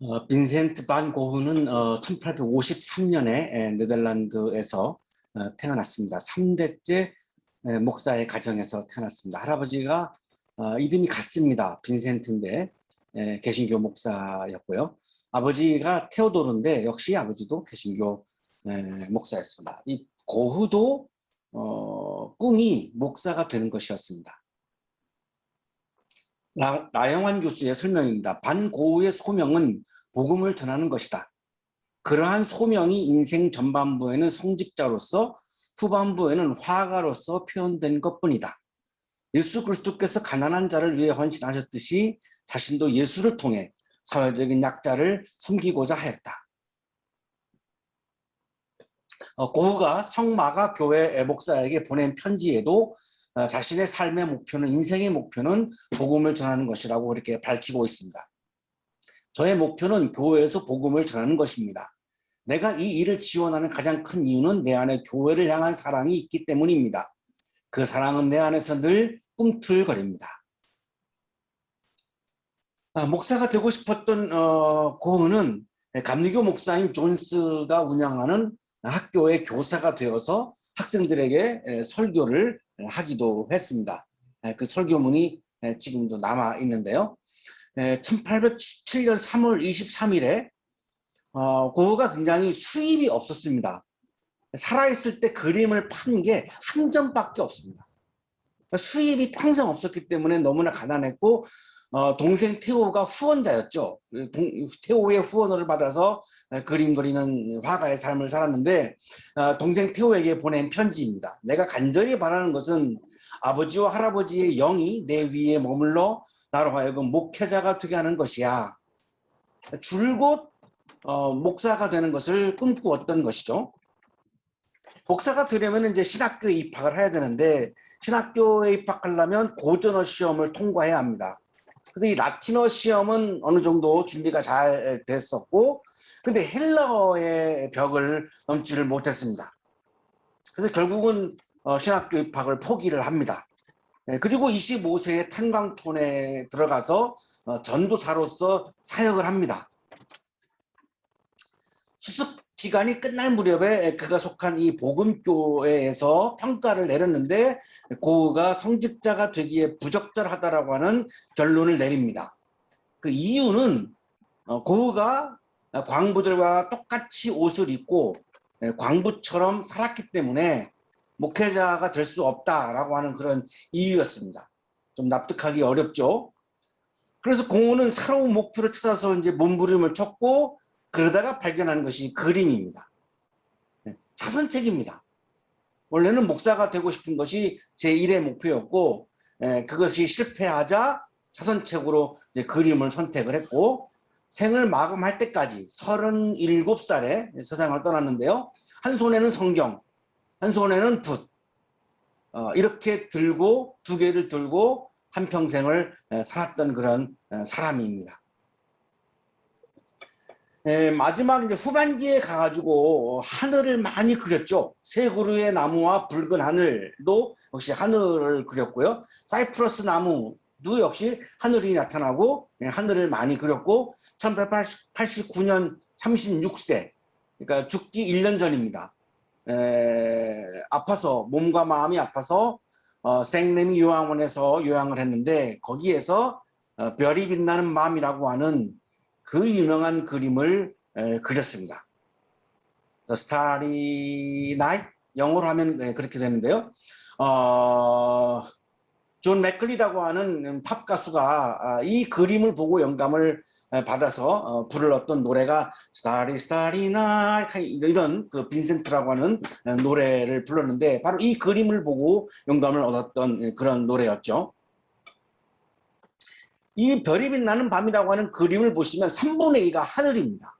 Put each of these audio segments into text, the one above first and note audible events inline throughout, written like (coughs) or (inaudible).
어, 빈센트 반 고흐는 어, 1853년에 네덜란드에서 어, 태어났습니다. 3대째 에, 목사의 가정에서 태어났습니다. 할아버지가 어, 이름이 같습니다. 빈센트인데 에, 개신교 목사였고요. 아버지가 테오도르인데 역시 아버지도 개신교 에, 목사였습니다. 이 고흐도 어, 꿈이 목사가 되는 것이었습니다. 라, 라영환 교수의 설명입니다. 반고우의 소명은 복음을 전하는 것이다. 그러한 소명이 인생 전반부에는 성직자로서 후반부에는 화가로서 표현된 것뿐이다. 예수 그리스도께서 가난한 자를 위해 헌신하셨듯이 자신도 예수를 통해 사회적인 약자를 섬기고자 하였다. 어, 고흐가 성마가 교회 목사에게 보낸 편지에도 어, 자신의 삶의 목표는 인생의 목표는 복음을 전하는 것이라고 이렇게 밝히고 있습니다. 저의 목표는 교회에서 복음을 전하는 것입니다. 내가 이 일을 지원하는 가장 큰 이유는 내 안에 교회를 향한 사랑이 있기 때문입니다. 그 사랑은 내 안에서 늘 꿈틀거립니다. 아, 목사가 되고 싶었던 어, 고흐는 감리교 목사인 존스가 운영하는 학교의 교사가 되어서 학생들에게 설교를 하기도 했습니다. 그 설교문이 지금도 남아 있는데요. 1807년 3월 23일에 고흐가 굉장히 수입이 없었습니다. 살아있을 때 그림을 판 게 한 점밖에 없습니다. 수입이 평생 없었기 때문에 너무나 가난했고 어, 동생 태호가 후원자였죠. 동, 태호의 후원을 받아서 그림 그리는 화가의 삶을 살았는데 어, 동생 태호에게 보낸 편지입니다. 내가 간절히 바라는 것은 아버지와 할아버지의 영이 내 위에 머물러 나로 하여금 목회자가 되게 하는 것이야. 줄곧 어, 목사가 되는 것을 꿈꾸었던 것이죠. 목사가 되려면 이제 신학교에 입학을 해야 되는데 신학교에 입학하려면 고전어 시험을 통과해야 합니다. 그래서 이 라틴어 시험은 어느 정도 준비가 잘 됐었고 근데 헬러의 벽을 넘지를 못했습니다. 그래서 결국은 어, 신학교 입학을 포기를 합니다. 예, 그리고 25세에 탄광촌에 들어가서 어, 전도사로서 사역을 합니다. 수습 기간이 끝날 무렵에 그가 속한 이 복음교회에서 평가를 내렸는데 고흐가 성직자가 되기에 부적절하다라고 하는 결론을 내립니다. 그 이유는 어, 고흐가 광부들과 똑같이 옷을 입고 예, 광부처럼 살았기 때문에 목회자가 될 수 없다라고 하는 그런 이유였습니다. 좀 납득하기 어렵죠. 그래서 공호는 새로운 목표를 찾아서 이제 몸부림을 쳤고 그러다가 발견한 것이 그림입니다. 네, 자선책입니다. 원래는 목사가 되고 싶은 것이 제1의 목표였고 에, 그것이 실패하자 자선책으로 그림을 선택을 했고 생을 마감할 때까지 37살에 세상을 떠났는데요. 한 손에는 성경, 한 손에는 붓 어, 이렇게 들고 두 개를 들고 한평생을 살았던 그런 사람입니다. 에, 마지막 이제 후반기에 가가지고 하늘을 많이 그렸죠. 새 그루의 나무와 붉은 하늘도 역시 하늘을 그렸고요. 사이프러스 나무 도 역시 하늘이 나타나고 네, 하늘을 많이 그렸고 1889년 36세 그러니까 죽기 1년 전입니다. 에, 아파서 몸과 마음이 아파서 어, 생레미 요양원에서 요양을 했는데 거기에서 어, 별이 빛나는 마음이라고 하는 그 유명한 그림을 에, 그렸습니다. The Starry Night 영어로 하면 네, 그렇게 되는데요. 어, 존 맥클리라고 하는 팝 가수가 아, 이 그림을 보고 영감을 받아서 어, 불렀던 노래가 Starry Starry Night 이런 그 빈센트라고 하는 노래를 불렀는데 바로 이 그림을 보고 영감을 얻었던 그런 노래였죠. 이 별이 빛나는 밤이라고 하는 그림을 보시면 3분의 2가 하늘입니다.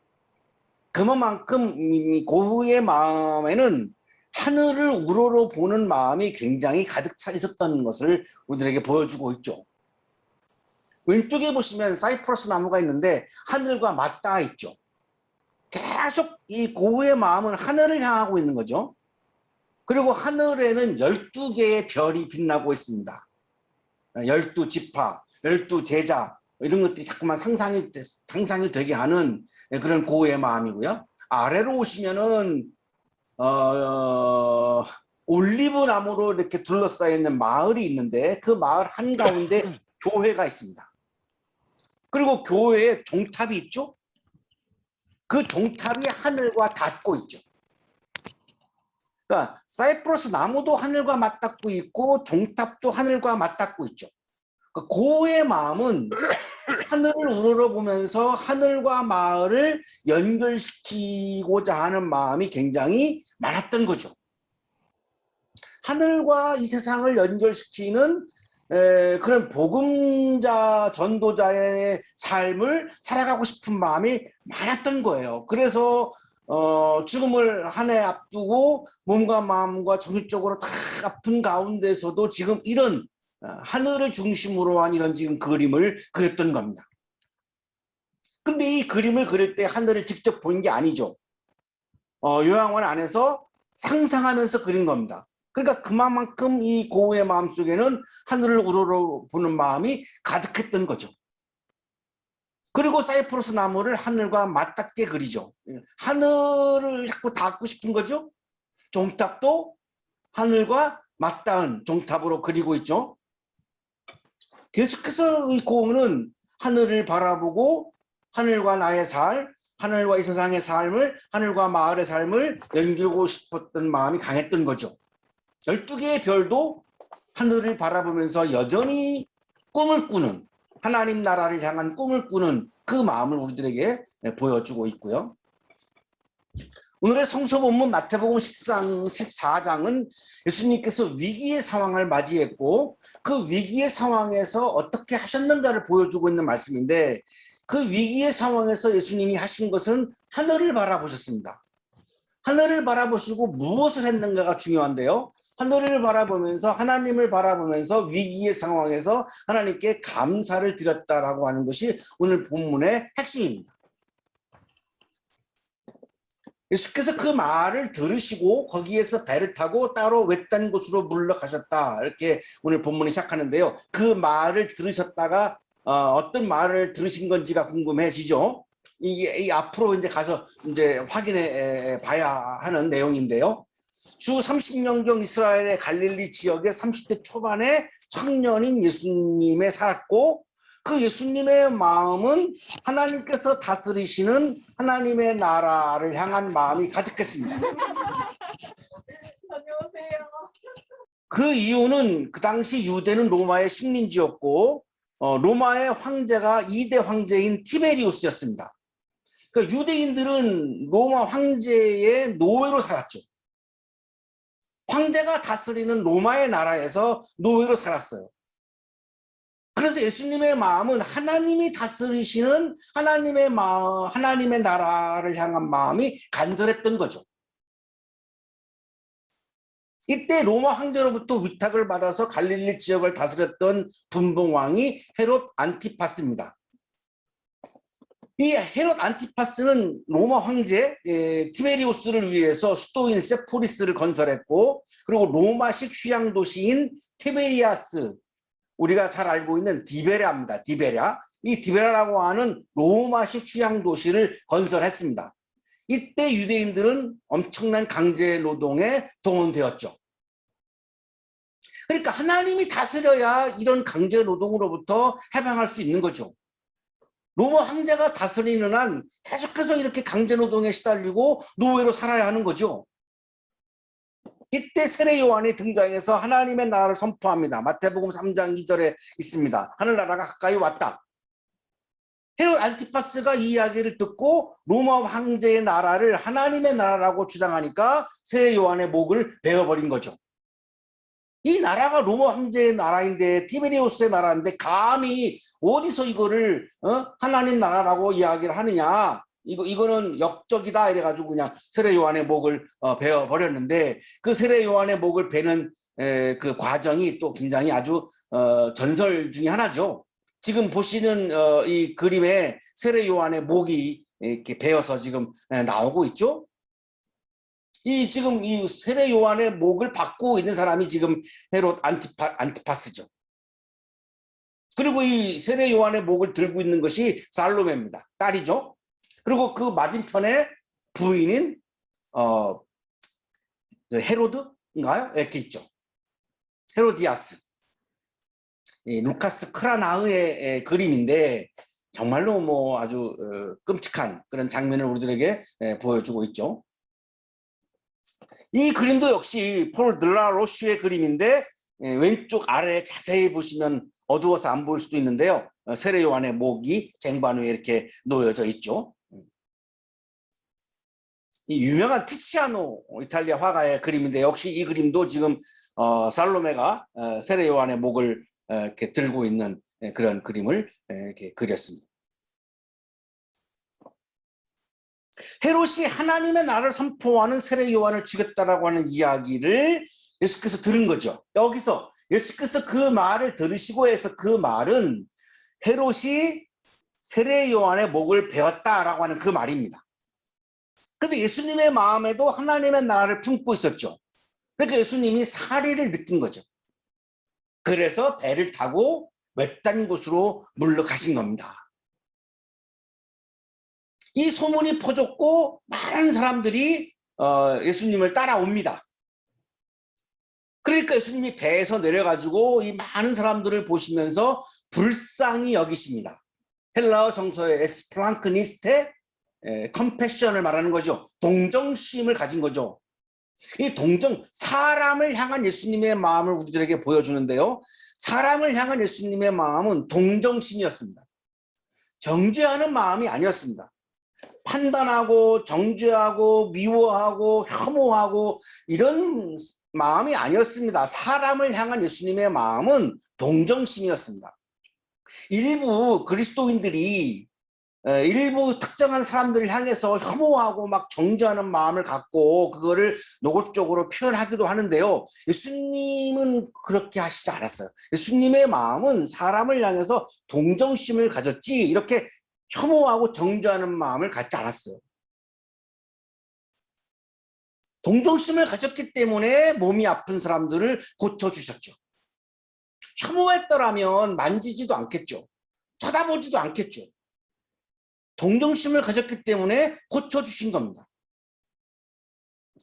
그만큼 고흐의 마음에는 하늘을 우러러 보는 마음이 굉장히 가득 차 있었던 것을 우리들에게 보여주고 있죠. 왼쪽에 보시면 사이프러스 나무가 있는데 하늘과 맞닿아 있죠. 계속 이 고흐의 마음은 하늘을 향하고 있는 거죠. 그리고 하늘에는 12개의 별이 빛나고 있습니다. 열두 지파, 열두 제자, 이런 것들이 자꾸만 상상이 돼- 상상이 되게 하는 그런 고우의 마음이고요. 아래로 오시면은 어, 올리브 나무로 이렇게 둘러싸여 있는 마을이 있는데 그 마을 한 가운데 (laughs) 교회가 있습니다. 그리고 교회에 종탑이 있죠. 그 종탑이 하늘과 닿고 있죠. 그러니까 사이프러스 나무도 하늘과 맞닿고 있고 종탑도 하늘과 맞닿고 있죠. 그 고의 마음은 (coughs) 하늘을 우러러 보면서 하늘과 마을을 연결시키고자 하는 마음이 굉장히 많았던 거죠. 하늘과 이 세상을 연결시키는 에, 그런 복음자 전도자의 삶을 살아가고 싶은 마음이 많았던 거예요. 그래서 어, 죽음을 한 해 앞두고 몸과 마음과 정신적으로 다 아픈 가운데서도 지금 이런 어, 하늘을 중심으로 한 이런 지금 그림을 그렸던 겁니다. 근데 이 그림을 그릴 때 하늘을 직접 본 게 아니죠. 어, 요양원 안에서 상상하면서 그린 겁니다. 그러니까 그만큼 이 고우의 마음 속에는 하늘을 우러러 보는 마음이 가득했던 거죠. 그리고 사이프러스 나무를 하늘과 맞닿게 그리죠. 하늘을 자꾸 닿고 싶은 거죠. 종탑도 하늘과 맞닿은 종탑으로 그리고 있죠. 계속해서 이 고우는 하늘을 바라보고 하늘과 나의 삶, 하늘과 이 세상의 삶을, 하늘과 마을의 삶을 연결하고 싶었던 마음이 강했던 거죠. 12개의 별도 하늘을 바라보면서 여전히 꿈을 꾸는 하나님 나라를 향한 꿈을 꾸는 그 마음을 우리들에게 보여주고 있고요. 오늘의 성서 본문 마태복음 14장, 14장은 예수님께서 위기의 상황을 맞이했고 그 위기의 상황에서 어떻게 하셨는가를 보여주고 있는 말씀인데 그 위기의 상황에서 예수님이 하신 것은 하늘을 바라보셨습니다. 하늘을 바라보시고 무엇을 했는가가 중요한데요. 하늘을 바라보면서 하나님을 바라보면서 위기의 상황에서 하나님께 감사를 드렸다라고 하는 것이 오늘 본문의 핵심입니다. 예수께서 그 말을 들으시고 거기에서 배를 타고 따로 외딴 곳으로 물러가셨다. 이렇게 오늘 본문이 시작하는데요. 그 말을 들으셨다가 어, 떤 말을 들으신 건지가 궁금해지죠. 이, 이 앞으로 이제 가서 이제 확인해 봐야 하는 내용인데요. 주 30년경 이스라엘의 갈릴리 지역에 30대 초반에 청년인 예수님에 살았고 그 예수님의 마음은 하나님께서 다스리시는 하나님의 나라를 향한 마음이 가득했습니다. 안녕하세요. 그 이유는 그 당시 유대는 로마의 식민지였고 어, 로마의 황제가 2대 황제인 티베리우스였습니다. 그 유대인들은 로마 황제의 노예로 살았죠. 황제가 다스리는 로마의 나라에서 노예로 살았어요. 그래서 예수님의 마음은 하나님이 다스리시는 하나님의 마음, 하나님의 나라를 향한 마음이 간절했던 거죠. 이때 로마 황제로부터 위탁을 받아서 갈릴리 지역을 다스렸던 분봉왕이 헤롯 안티파스입니다. 이 헤롯 안티파스는 로마 황제 에, 티베리우스를 위해서 수도인 세포리스를 건설했고 그리고 로마식 휴양 도시인 티베리아스 우리가 잘 알고 있는 디베라입니다. 디베라. 이 디베라라고 하는 로마식 휴양 도시를 건설했습니다. 이때 유대인들은 엄청난 강제 노동에 동원되었죠. 그러니까 하나님이 다스려야 이런 강제 노동으로부터 해방할 수 있는 거죠. 로마 황제가 다스리는 한 계속해서 이렇게 강제 노동에 시달리고 노예로 살아야 하는 거죠. 이때 세례 요한이 등장해서 하나님의 나라를 선포합니다. 마태복음 3장 2절에 있습니다. 하늘나라가 가까이 왔다. 헤롯 안티파스가 이 이야기를 듣고 로마 황제의 나라를 하나님의 나라라고 주장하니까 세례 요한의 목을 베어버린 거죠. 이 나라가 로마 황제의 나라인데 티베리우스의 나라인데 감히 어디서 이거를 어? 하나님 나라라고 이야기를 하느냐 이거 이거는 역적이다 이래가지고 그냥 세례 요한의 목을 어, 베어 버렸는데 그 세례 요한의 목을 베는 에, 그 과정이 또 굉장히 아주 어, 전설 중에 하나죠. 지금 보시는 어, 이 그림에 세례 요한의 목이 이렇게 베어서 지금 에, 나오고 있죠. 이 지금 이 세례 요한의 목을 받고 있는 사람이 지금 헤롯 안티파, 안티파스죠. 그리고 이 세례 요한의 목을 들고 있는 것이 살로메입니다. 딸이죠. 그리고 그 맞은편에 부인인 어그 헤로드인가요? 이렇게 있죠. 헤로디아스. 이 루카스 크라나흐의 에, 그림인데 정말로 뭐 아주 어, 끔찍한 그런 장면을 우리들에게 에, 보여주고 있죠. 이 그림도 역시 폴 드라로슈의 그림인데 에, 왼쪽 아래 자세히 보시면 어두워서 안 보일 수도 있는데요. 어, 세례 요한의 목이 쟁반 위에 이렇게 놓여져 있죠. 이 유명한 티치아노 이탈리아 화가의 그림인데 역시 이 그림도 지금 어, 살로메가 어, 세례 요한의 목을 어, 이렇게 들고 있는 예, 그런 그림을 예, 이렇게 그렸습니다. 헤롯이 하나님의 나라를 선포하는 세례 요한을 죽였다라고 하는 이야기를 예수께서 들은 거죠. 여기서 예수께서 그 말을 들으시고 해서 그 말은 헤롯이 세례 요한의 목을 베었다라고 하는 그 말입니다. 근데 예수님의 마음에도 하나님의 나라를 품고 있었죠. 그러니까 예수님이 사리를 느낀 거죠. 그래서 배를 타고 외딴 곳으로 물러가신 겁니다. 이 소문이 퍼졌고 많은 사람들이 어, 예수님을 따라옵니다. 그러니까 예수님이 배에서 내려가지고 이 많은 사람들을 보시면서 불쌍히 여기십니다. 헬라어 정서의 에스플랑크니스테 컴패션을 말하는 거죠. 동정심을 가진 거죠. 이 동정 사람을 향한 예수님의 마음을 우리들에게 보여주는데요. 사람을 향한 예수님의 마음은 동정심이었습니다. 정죄하는 마음이 아니었습니다. 판단하고 정죄하고 미워하고 혐오하고 이런 마음이 아니었습니다. 사람을 향한 예수님의 마음은 동정심이었습니다. 일부 그리스도인들이 에, 일부 특정한 사람들을 향해서 혐오하고 막 정죄하는 마음을 갖고 그거를 노골적으로 표현하기도 하는데요. 예수님은 그렇게 하시지 않았어요. 예수님의 마음은 사람을 향해서 동정심을 가졌지 이렇게 혐오하고 정죄하는 마음을 갖지 않았어요. 동정심을 가졌기 때문에 몸이 아픈 사람들을 고쳐주셨죠. 혐오했더라면 만지지도 않겠죠. 쳐다보지도 않겠죠. 동정심을 가졌기 때문에 고쳐주신 겁니다.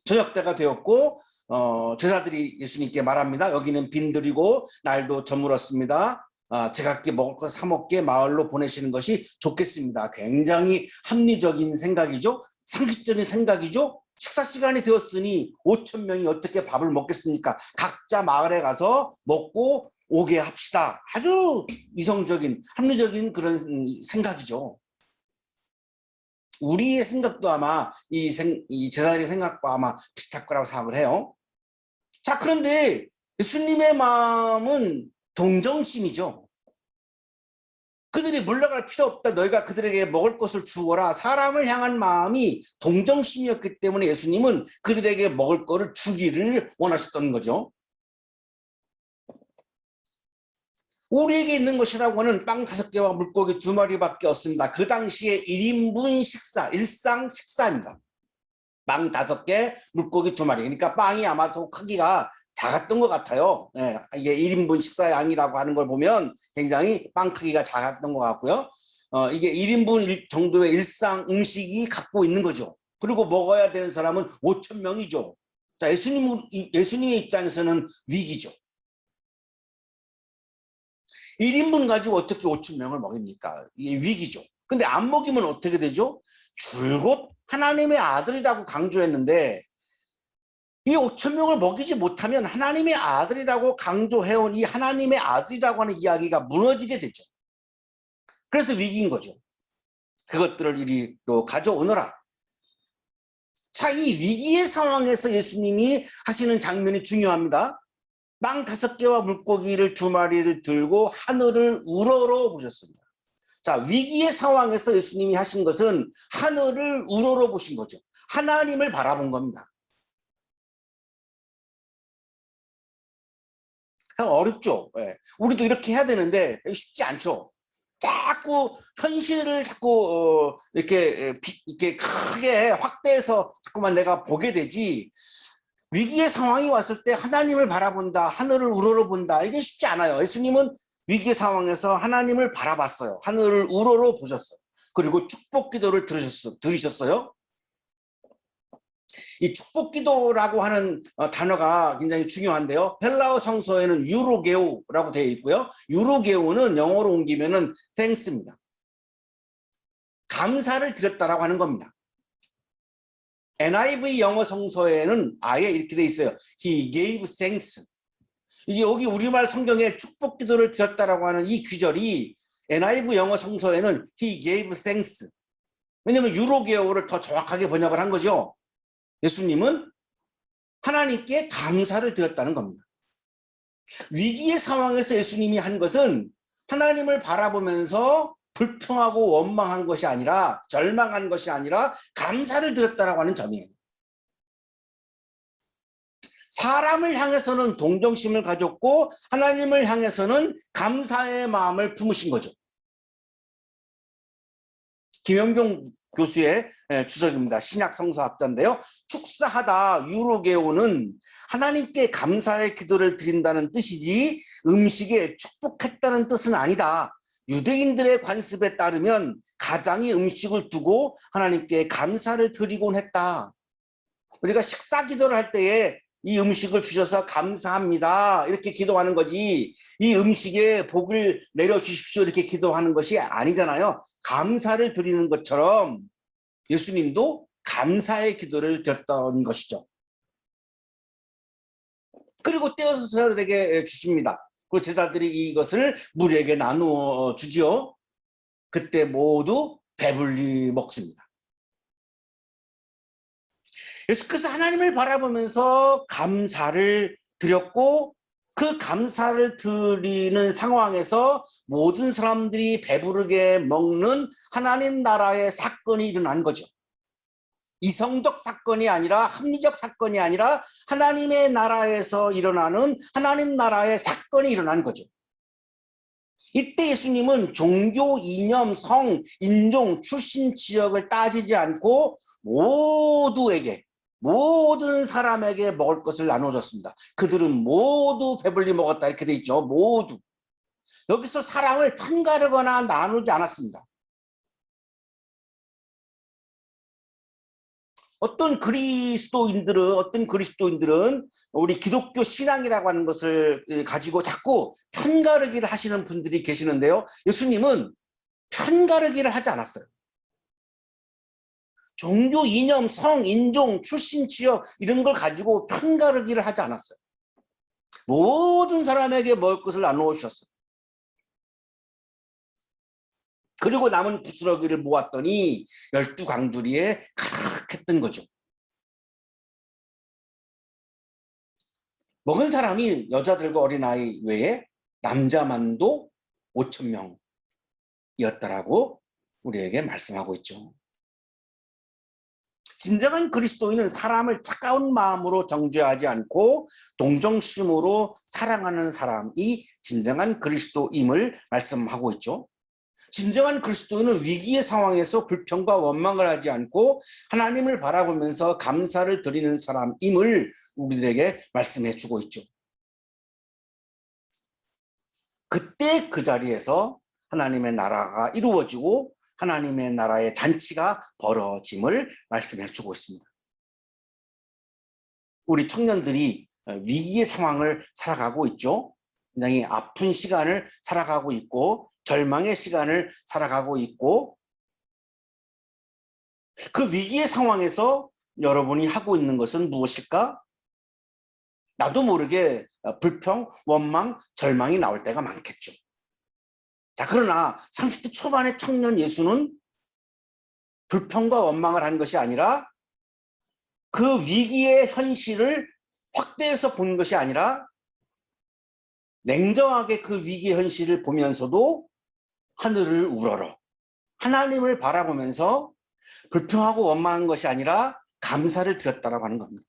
저녁 때가 되었고 어, 제자들이 예수님께 말합니다. 여기는 빈들이고 날도 저물었습니다. 아, 제각기 먹을 거사 먹게 마을로 보내시는 것이 좋겠습니다. 굉장히 합리적인 생각이죠. 상식적인 생각이죠. 식사 시간이 되었으니 5천 명이 어떻게 밥을 먹겠습니까? 각자 마을에 가서 먹고 오게 합시다. 아주 이성적인 합리적인 그런 생각이죠. 우리의 생각도 아마 이, 생, 이 제자들의 생각과 아마 비슷할 거라고 생각을 해요. 자, 그런데 예수님의 마음은 동정심이죠. 그들이 물러갈 필요 없다. 너희가 그들에게 먹을 것을 주어라. 사람을 향한 마음이 동정심이었기 때문에 예수님은 그들에게 먹을 것을 주기를 원하셨던 거죠. 우리에게 있는 것이라고 하는 빵 다섯 개와 물고기 두 마리밖에 없습니다. 그 당시에 1인분 식사, 일상 식사입니다. 빵 다섯 개, 물고기 두 마리. 그러니까 빵이 아마도 크기가 작았던 것 같아요. 예, 이게 1인분 식사 양이라고 하는 걸 보면 굉장히 빵 크기가 작았던 것 같고요. 어, 이게 1인분 정도의 일상 음식이 갖고 있는 거죠. 그리고 먹어야 되는 사람은 5천 명이죠. 자, 예수님, 예수님의 입장에서는 위기죠. 1인분 가지고 어떻게 5천 명을 먹입니까? 이게 위기죠. 근데 안 먹이면 어떻게 되죠? 줄곧 하나님의 아들이라고 강조했는데 이 5천 명을 먹이지 못하면 하나님의 아들이라고 강조해온 이 하나님의 아들이라고 하는 이야기가 무너지게 되죠. 그래서 위기인 거죠. 그것들을 이리로 가져오너라. 자, 이 위기의 상황에서 예수님이 하시는 장면이 중요합니다. 빵 다섯 개와 물고기를 두 마리를 들고 하늘을 우러러 보셨습니다. 자, 위기의 상황에서 예수님이 하신 것은 하늘을 우러러 보신 거죠. 하나님을 바라본 겁니다. 어렵죠. 예. 우리도 이렇게 해야 되는데 쉽지 않죠. 자꾸 현실을 자꾸 어, 이렇게 이렇게 크게 확대해서 자꾸만 내가 보게 되지 위기의 상황이 왔을 때 하나님을 바라본다 하늘을 우러러본다 이게 쉽지 않아요 예수님은 위기 상황에서 하나님을 바라봤어요. 하늘을 우러러 보셨어요. 그리고 축복 기도를 들으셨어요. 들으셨어요? 이 축복 기도라고 하는 어, 단어가 굉장히 중요한데요. 헬라어 성서에는 유로게오라고 되어 있고요. 유로게오는 영어로 옮기면은 thanks입니다. 감사를 드렸다라고 하는 겁니다. NIV 영어 성서에는 아예 이렇게 돼 있어요. He gave thanks. 이게 여기 우리말 성경에 축복 기도를 드렸다라고 하는 이 귀절이 NIV 영어 성서에는 He gave thanks. 왜냐면 유로게오를 더 정확하게 번역을 한 거죠. 예수님은 하나님께 감사를 드렸다는 겁니다. 위기의 상황에서 예수님이 한 것은 하나님을 바라보면서 불평하고 원망한 것이 아니라 절망한 것이 아니라 감사를 드렸다라고 하는 점이에요. 사람을 향해서는 동정심을 가졌고 하나님을 향해서는 감사의 마음을 품으신 거죠. 김영경 교수의 예, 주석입니다. 신약 성서학자인데요. 축사하다 유로게오는 하나님께 감사의 기도를 드린다는 뜻이지 음식에 축복했다는 뜻은 아니다. 유대인들의 관습에 따르면 가장이 음식을 두고 하나님께 감사를 드리곤 했다. 우리가 식사 기도를 할 때에 이 음식을 주셔서 감사합니다. 이렇게 기도하는 거지. 이 음식에 복을 내려 주십시오. 이렇게 기도하는 것이 아니잖아요. 감사를 드리는 것처럼 예수님도 감사의 기도를 드렸던 것이죠. 그리고 떼어서 제자들에게 주십니다. 그 제자들이 이것을 무리에게 나누어 주지요. 그때 모두 배불리 먹습니다. 예수께서 하나님을 바라보면서 감사를 드렸고 그 감사를 드리는 상황에서 모든 사람들이 배부르게 먹는 하나님 나라의 사건이 일어난 거죠. 이성적 사건이 아니라 합리적 사건이 아니라 하나님의 나라에서 일어나는 하나님 나라의 사건이 일어난 거죠. 이때 예수님은 종교, 이념, 성, 인종, 출신 지역을 따지지 않고 모두에게 모든 사람에게 먹을 것을 나눠줬습니다. 그들은 모두 배불리 먹었다 이렇게 돼 있죠. 모두. 여기서 사람을 편가르거나 나누지 않았습니다. 어떤 그리스도인들은 어떤 그리스도인들은 우리 기독교 신앙이라고 하는 것을 가지고 자꾸 편가르기를 하시는 분들이 계시는데요. 예수님은 편가르기를 하지 않았어요. 종교, 이념, 성, 인종, 출신, 지역 이런 걸 가지고 편가르기를 하지 않았어요. 모든 사람에게 먹을 것을 나누어 주셨어요. 그리고 남은 부스러기를 모았더니 열두 광주리에 가득했던 거죠. 먹은 사람이 여자들과 어린아이 외에 남자만도 5천 명이었다라고 우리에게 말씀하고 있죠. 진정한 그리스도인은 사람을 차가운 마음으로 정죄하지 않고 동정심으로 사랑하는 사람이 진정한 그리스도임을 말씀하고 있죠. 진정한 그리스도인은 위기의 상황에서 불평과 원망을 하지 않고 하나님을 바라보면서 감사를 드리는 사람임을 우리들에게 말씀해 주고 있죠. 그때 그 자리에서 하나님의 나라가 이루어지고 하나님의 나라의 잔치가 벌어짐을 말씀해 주고 있습니다. 우리 청년들이 위기의 상황을 살아가고 있죠. 굉장히 아픈 시간을 살아가고 있고 절망의 시간을 살아가고 있고 그 위기의 상황에서 여러분이 하고 있는 것은 무엇일까? 나도 모르게 불평, 원망, 절망이 나올 때가 많겠죠. 자, 그러나 30대 초반의 청년 예수는 불평과 원망을 한 것이 아니라 그 위기의 현실을 확대해서 본 것이 아니라 냉정하게 그 위기의 현실을 보면서도 하늘을 우러러 하나님을 바라보면서 불평하고 원망한 것이 아니라 감사를 드렸다라고 하는 겁니다.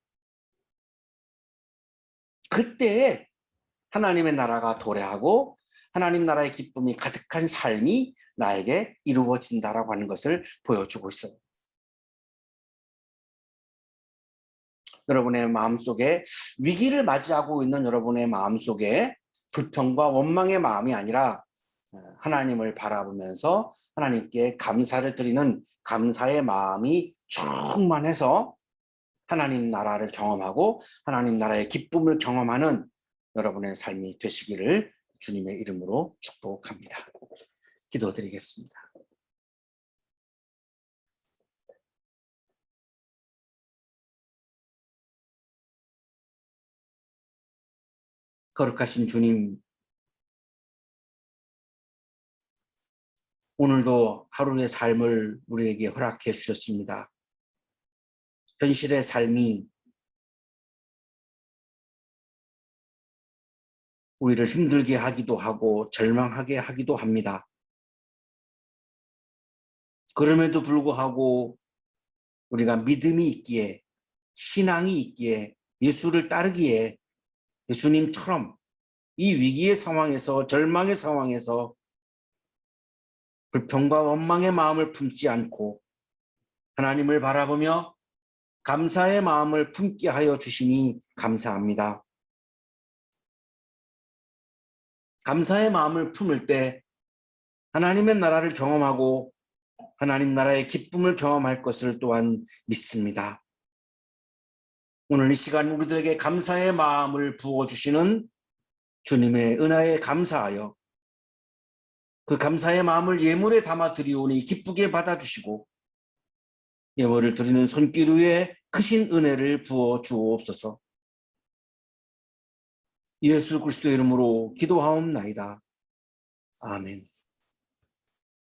그때 하나님의 나라가 도래하고 하나님 나라의 기쁨이 가득한 삶이 나에게 이루어진다라고 하는 것을 보여주고 있어요. 여러분의 마음속에 위기를 맞이하고 있는 여러분의 마음속에 불평과 원망의 마음이 아니라 어, 하나님을 바라보면서 하나님께 감사를 드리는 감사의 마음이 충만해서 하나님 나라를 경험하고 하나님 나라의 기쁨을 경험하는 여러분의 삶이 되시기를 주님의 이름으로 축복합니다. 기도드리겠습니다. 거룩하신 주님, 오늘도 하루의 삶을 우리에게 허락해 주셨습니다. 현실의 삶이 우리를 힘들게 하기도 하고 절망하게 하기도 합니다. 그럼에도 불구하고 우리가 믿음이 있기에 신앙이 있기에 예수를 따르기에 예수님처럼 이 위기의 상황에서 절망의 상황에서 불평과 원망의 마음을 품지 않고 하나님을 바라보며 감사의 마음을 품게 하여 주시니 감사합니다. 감사의 마음을 품을 때 하나님의 나라를 경험하고 하나님 나라의 기쁨을 경험할 것을 또한 믿습니다. 오늘 이 시간 우리들에게 감사의 마음을 부어주시는 주님의 은혜에 감사하여 그 감사의 마음을 예물에 담아 드리오니 기쁘게 받아주시고 예물을 드리는 손길 위에 크신 은혜를 부어 주옵소서. 예수 그리스도 이름으로 기도하옵나이다. 아멘.